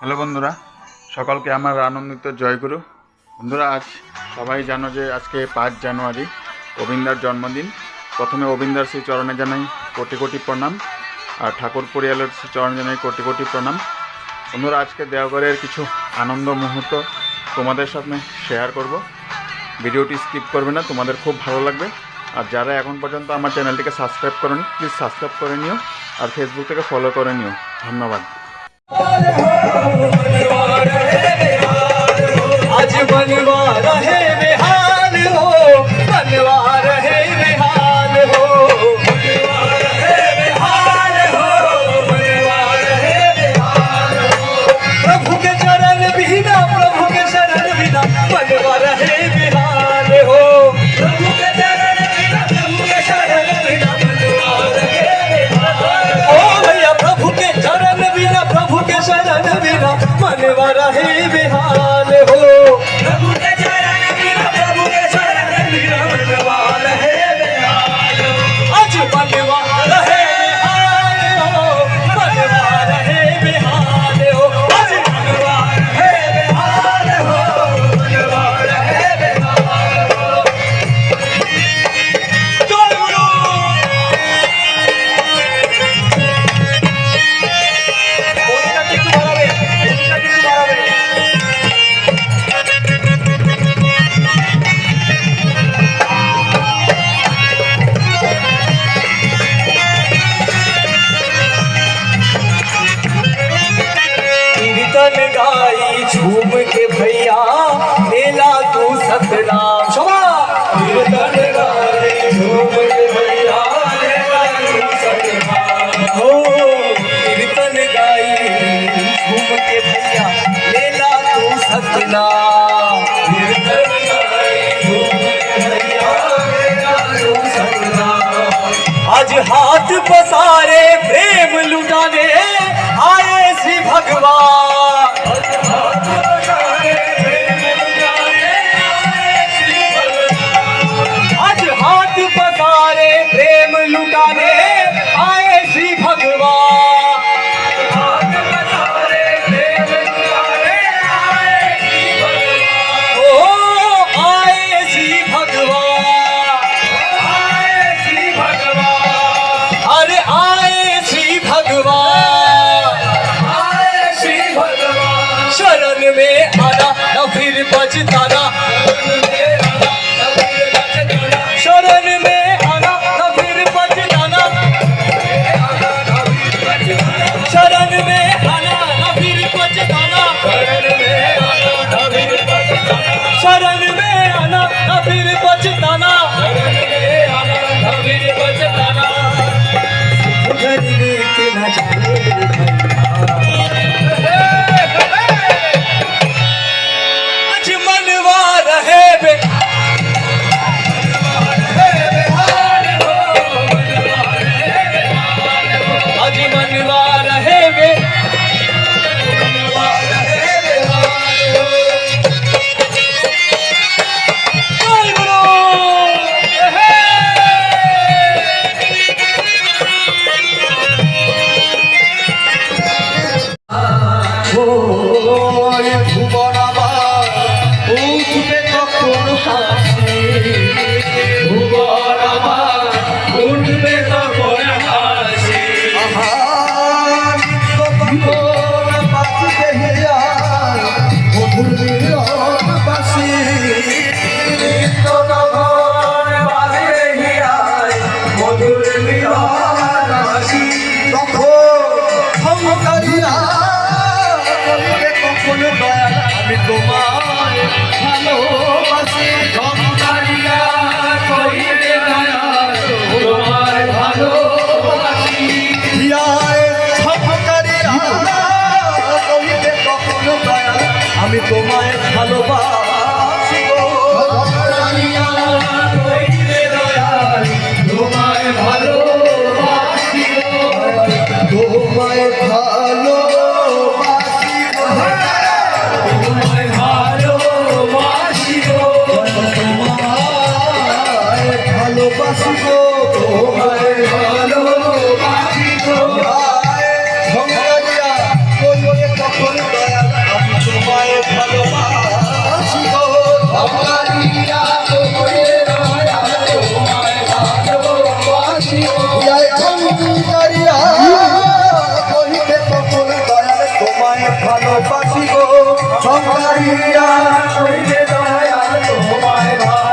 Hello বন্ধুরা, সকলকে আমার আনন্দিত জয়গুরু। বন্ধুরা, আজ সবাই জানো যে আজকে পাঁচ জানুয়ারি, অবিন্দার জন্মদিন। প্রথমে অবিন্দার শ্রী চরণে জানাই কোটি কোটি প্রণাম, আর ঠাকুর পরিয়ালের শ্রী চরণে জানাই কোটি কোটি প্রণাম। বন্ধুরা, আজকে দেওঘরের কিছু আনন্দ মুহূর্ত তোমাদের সাথে শেয়ার করব। ভিডিওটি স্কিপ করবে না, তোমাদের খুব ভালো লাগবে। আর যারা এখন পর্যন্ত আমার চ্যানেলটিকে সাবস্ক্রাইব করেন প্লিজ সাবস্ক্রাইব করে নিও, আর ফেসবুক থেকে ফলো করে নিও। ধন্যবাদ। رہے بہار くも में आना ना फिर बचताना জীবন আমি তোমায় ভালোবাসি ধমকারিয়া করিবে তোমায় ভালোবাসি আমি তোমায় ভালোবাসি তোমায় ভালোবাসি তোমায় ভালো ভালোবাসি গো সংসারিয়া শরীরে দয়া তোমায় ভালোবাসি।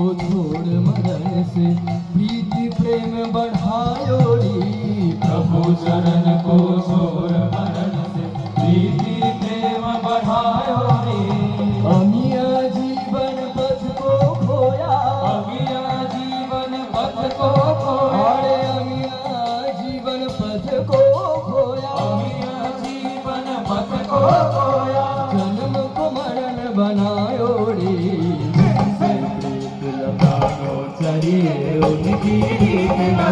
छोड़ मरण से प्रीति प्रेम बढ़ायोड़ी प्रभु चरण को छोड़ मरण से प्रीति प्रेम बढ़ायोड़ी अमिया जीवन पथ को खोया। अमिया जीवन पथ को खोया। अरे अमिया जीवन पथ को खोया। अमिया जीवन पथ को प्रीत लगानो